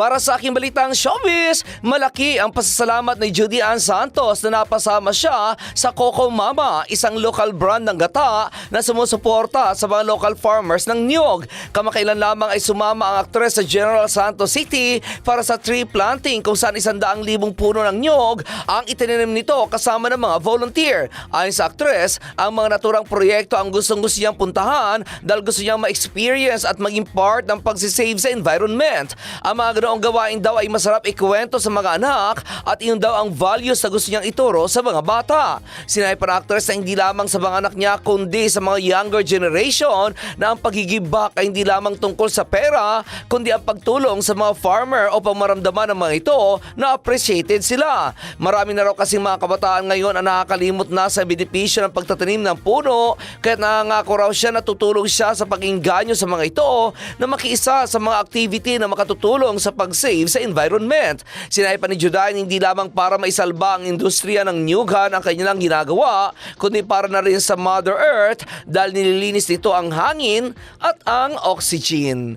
Para sa aking balitang showbiz, malaki ang pasasalamat ni Judy Ann Santos na napasama siya sa Coco Mama, isang local brand ng gata na sumusuporta sa mga local farmers ng niyog. Kamakailan lamang ay sumama ang aktres sa General Santos City para sa tree planting kung saan isandaang libong puno ng niyog ang itinanim nito kasama ng mga volunteer. Ayon sa aktres, ang mga naturang proyekto ang gustong gusto niyang puntahan dahil gusto niyang ma-experience at maging part ng pagsisave sa environment. Ang mga ganoong gawain daw ay masarap ikwento sa mga anak at iyon daw ang values na gusto niyang ituro sa mga bata. Ng actress na hindi lamang sa mga anak niya kundi sa mga younger generation na ang pagigib back ay hindi lamang tungkol sa pera kundi ang pagtulong sa mga farmer o pamaramdaman ng mga ito na appreciated sila. Marami na raw kasing mga kabataan ngayon ang nakakalimot na sa benepisyo ng pagtatanim ng puno kaya nangangako raw siya na tutulong siya sa pag-inganyo sa mga ito na makiisa sa mga activity na makatutulong sa pag-save sa environment. Sinabi pa ni Juday na hindi lamang para maisalba ang industriya ng nyughan ang kanilang ginagawa, kundi para na rin sa Mother Earth dahil nililinis nito ang hangin at ang oxygen.